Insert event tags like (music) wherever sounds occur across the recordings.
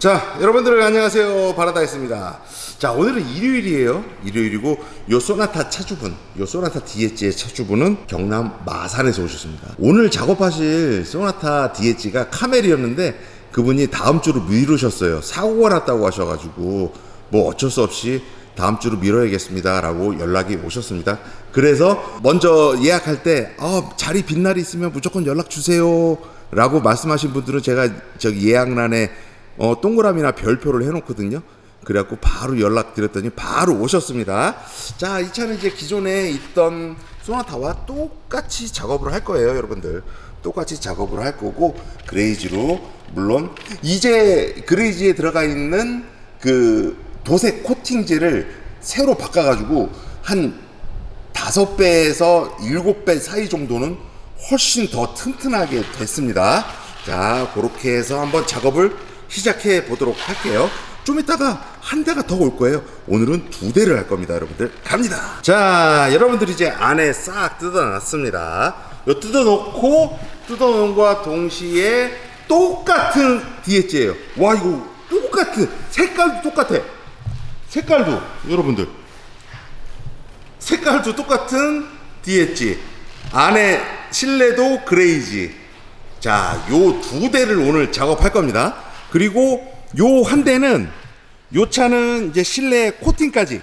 자, 여러분들 안녕하세요. 바라다있습니다. 자, 오늘은 일요일이에요. 일요일이고 요 소나타 차주분, 요 소나타 DH의 차주분은 경남 마산에서 오셨습니다. 오늘 작업하실 소나타 DH가 카멜이었는데 그분이 다음 주로 미루셨어요. 사고가 났다고 하셔가지고 뭐 어쩔 수 없이 다음 주로 미뤄야겠습니다라고 연락이 오셨습니다. 그래서 먼저 예약할 때 어, 자리 빈 날이 있으면 무조건 연락 주세요라고 말씀하신 분들은 제가 저기 예약란에 어, 동그라미나 별표를 해놓거든요. 그래갖고 바로 연락드렸더니 바로 오셨습니다. 자, 이 차는 이제 기존에 있던 소나타와 똑같이 작업을 할 거예요, 여러분들. 똑같이 작업을 할 거고 그레이지로 물론 이제 그레이지에 들어가 있는 그 도색 코팅제를 새로 바꿔가지고 한 다섯 배에서 일곱 배 사이 정도는 훨씬 더 튼튼하게 됐습니다. 자, 그렇게 해서 한번 작업을 시작해 보도록 할게요. 좀 이따가 한 대가 더 올 거예요. 오늘은 두 대를 할 겁니다, 여러분들. 갑니다. 자, 여러분들 이제 안에 싹 뜯어놨습니다. 요 뜯어놓고 뜯어놓은 거와 동시에 똑같은 DH예요. 와, 이거 똑같은 색깔도 똑같아. 색깔도 여러분들 색깔도 똑같은 DH 안에 실내도 그레이지 자 요 두 대를 오늘 작업할 겁니다 그리고 요 한 대는 요 차는 이제 실내 코팅까지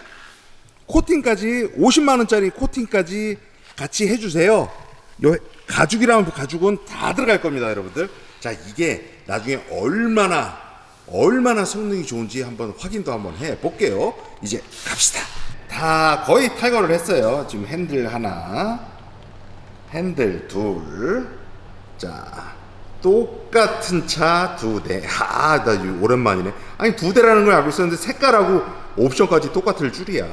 코팅까지 50만 원짜리 코팅까지 같이 해주세요. 요 가죽이라면 가죽은 다 들어갈 겁니다, 여러분들. 자 이게 나중에 얼마나 얼마나 성능이 좋은지 한번 확인도 한번 해 볼게요. 이제 갑시다. 다 거의 탈거를 했어요. 지금 핸들 하나, 핸들 둘, 자 똑같은 차 두 대. 아, 나 오랜만이네. 아니 두 대라는 걸 알고 있었는데 색깔하고 옵션까지 똑같을 줄이야.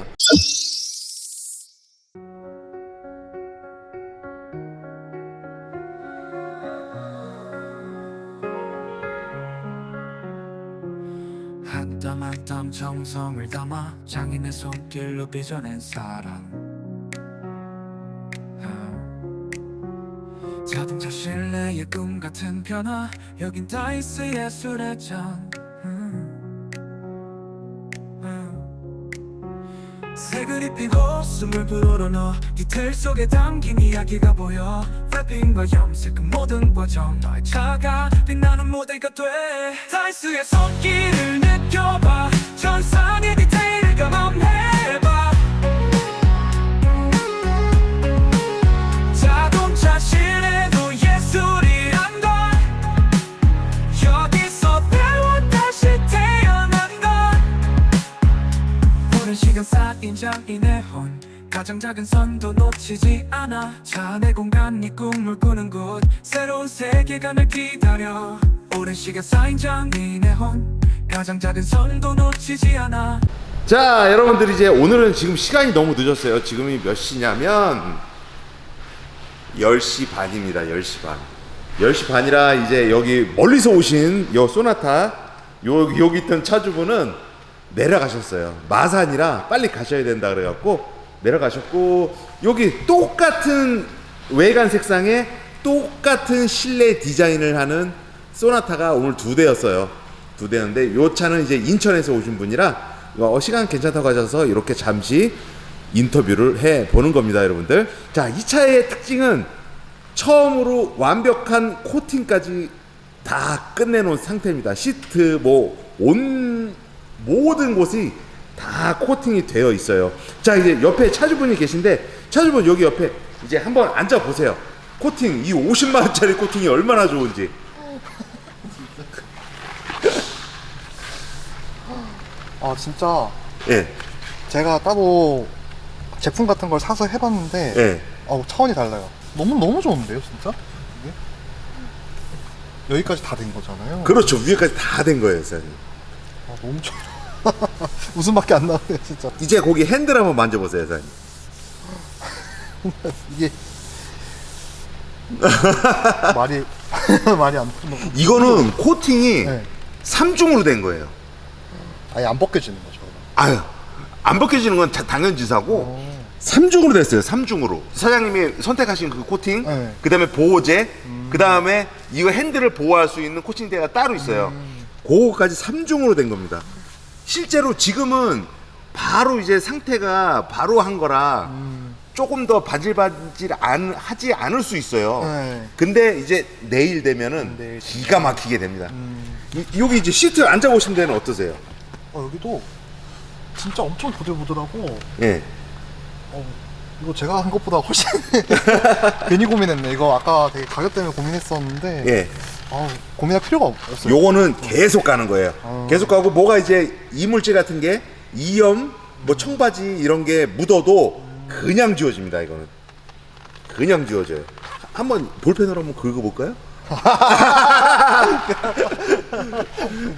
한땀 한땀 정성을 담아 장인의 손길로 빚어낸 사랑 자동차 실내의 꿈 같은 변화. 여긴 다이스 예술의 전 음. 음. 색을 입힌 옷숨을 불어넣어 디테일 속에 담긴 이야기가 보여. 랩핑과 염색은 모든 과정. 너의 차가 빛나는 무대가 돼. 다이스의 손길을 느껴봐. 전상의 디테일을 경험해 가장 작은 선도 놓치지 않아 차내 공간 네 꿈을 꾸는 곳 새로운 세계관을 기다려 오랜 시간 쌓인 장인의 혼 가장 작은 선도 놓치지 않아 자, 여러분들 이제 오늘은 지금 시간이 너무 늦었어요. 지금이 몇 시냐면 10시 반입니다. 10시 반. 10시 반이라 이제 여기 멀리서 오신 요 소나타 요 여기 있던 차주분은 내려가셨어요. 마산이라 빨리 가셔야 된다 그래 갖고 내려가셨고 여기 똑같은 외관 색상에 똑같은 실내 디자인을 하는 소나타가 오늘 두 대였어요. 두 대였는데 요 차는 이제 인천에서 오신 분이라 어, 시간 괜찮다고 하셔서 이렇게 잠시 인터뷰를 해 보는 겁니다, 여러분들. 자, 이 차의 특징은 처음으로 완벽한 코팅까지 다 끝내놓은 상태입니다. 시트 뭐 온 모든 곳이 다 코팅이 되어 있어요. 자, 이제 옆에 차주분이 계신데 차주분 여기 옆에 이제 한번 앉아 보세요. 코팅 이 50만 원짜리 코팅이 얼마나 좋은지. 아 진짜 예, 제가 따로 제품 같은 걸 사서 해봤는데 예. 어우 차원이 달라요 너무 너무 좋은데요 진짜 이게 여기까지 다 된 거잖아요 그렇죠. 위에까지 다 된 거예요, 사장님. 아, 너무 좋아 (laughs) 웃음밖에 안 나오네요 진짜 이제 거기 핸들 한번 만져보세요, 사장님. (laughs) 이게 (laughs) 말이 말이 안 풀려 이거는 코팅이 네. 삼 3중으로 된 거예요. 아예 안 벗겨지는 거죠 아유, 안 벗겨지는 건 다- 당연지사고 어. 3중으로 됐어요. 3중으로. 사장님이 선택하신 그 코팅, 네. 음. 그다음에 보호제, 그다음에 이거 핸들을 보호할 수 있는 코팅대가 따로 있어요. 그거까지 3중으로 된 겁니다. 실제로 지금은 바로 이제 상태가 바로 한 거라 조금 더 바질바질 안, 하지 않을 수 있어요. 네. 근데 이제 내일 되면은 내일 기가 막히게 됩니다. 음. 이- 여기 이제 시트 앉아 보신 데는 어떠세요? 어, 여기도 진짜 엄청 보들보들하고 예. 어, 이거 제가 한 것보다 훨씬 (laughs) 괜히 고민했네. 이거 아까 되게 가격 때문에 고민했었는데 예. 아, 고민할 필요가 없어요. 요거는 계속 가는 거예요. 어. 계속 가고 뭐가 이제 이물질 같은 게 이염, 뭐 청바지 이런 게 묻어도 그냥 지워집니다. 이거는 그냥 지워져요. 한번 볼펜으로 한번 긁어 볼까요? (laughs)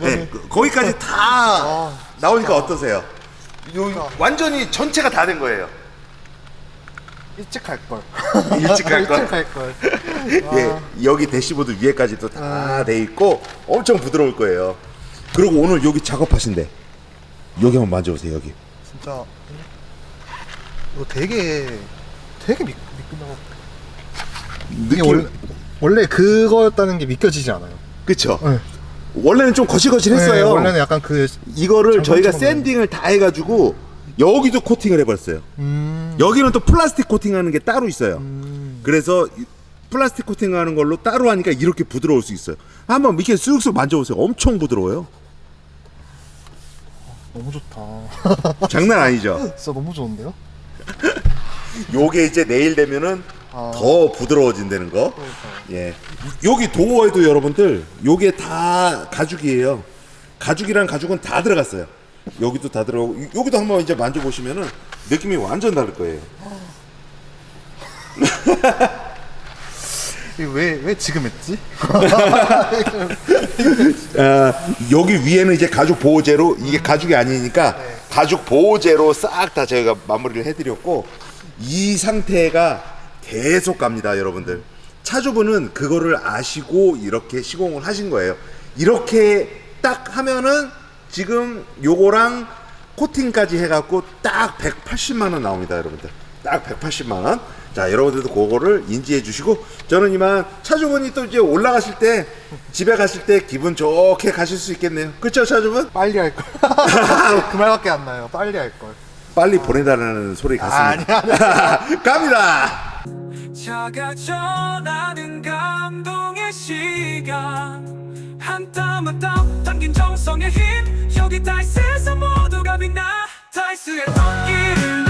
네, 그- 거기까지 다 아, 나오니까 어떠세요? 요, 완전히 전체가 다 된 거예요. 일찍 할 (laughs) 걸. 일찍 할 걸. 일찍 할 걸. 예, 여기 대시보드 위에까지 도 다 돼 있고 엄청 부드러울 거예요. 그리고 오늘 여기 작업하신대. 여기 한번 만져보세요. 여기. 진짜 이거 되게 되게 미, 미끈하고 이게 느낌 원래 원래 그거였다는 게 믿겨지지 않아요. 그쵸? 네. 원래는 좀 거실거실했어요. 네, 원래는 약간 그 이거를 저희가 장난처럼 샌딩을 다 해가지고 여기도 코팅을 해버렸어요. 음, 여기는 또 플라스틱 코팅하는 게 따로 있어요. 음, 그래서 이- 플라스틱 코팅하는 걸로 따로 하니까 이렇게 부드러울 수 있어요. 한번 이렇게 쓱쓱 만져보세요. 엄청 부드러워요. 너무 좋다. (laughs) 장난 아니죠? 진짜 너무 좋은데요? (laughs) 요게 이제 내일 되면은 아. 더 부드러워진다는 거. 예. 여기 도어에도 여러분들 요게 다 가죽이에요. 가죽이란 가죽은 다 들어갔어요. 여기도 다 들어가고 요- 여기도 한번 이제 만져보시면은 느낌이 완전 다를 거예요. (laughs) 왜왜 지금 했지? (laughs) 아, 여기 위에는 이제 가죽 보호제로 이게 가죽이 아니니까 가죽 보호제로 싹 다 저희가 마무리를 해드렸고 이 상태가 계속 갑니다, 여러분들. 차주분은 그거를 아시고 이렇게 시공을 하신 거예요. 이렇게 딱 하면은 지금 요거랑 코팅까지 해갖고 딱 180만 원 나옵니다, 여러분들. 딱 180만 원. 자, 여러분들도 그거를 인지해 주시고 저는 이만 차주분이 또 이제 올라가실 때 집에 가실 때 기분 좋게 가실 수 있겠네요. 그렇죠, 차주분? 빨리 할 걸. (laughs) 그 말밖에 안 나요. 빨리 할 걸. 빨리 보내달라는 소리 같습니다. (laughs) 갑니다. 작아져나는 감동의 시간. 한 땀 한땀 담긴 정성의 힘. 여기 다이스에서 모두가 빛나. 다이스의 온기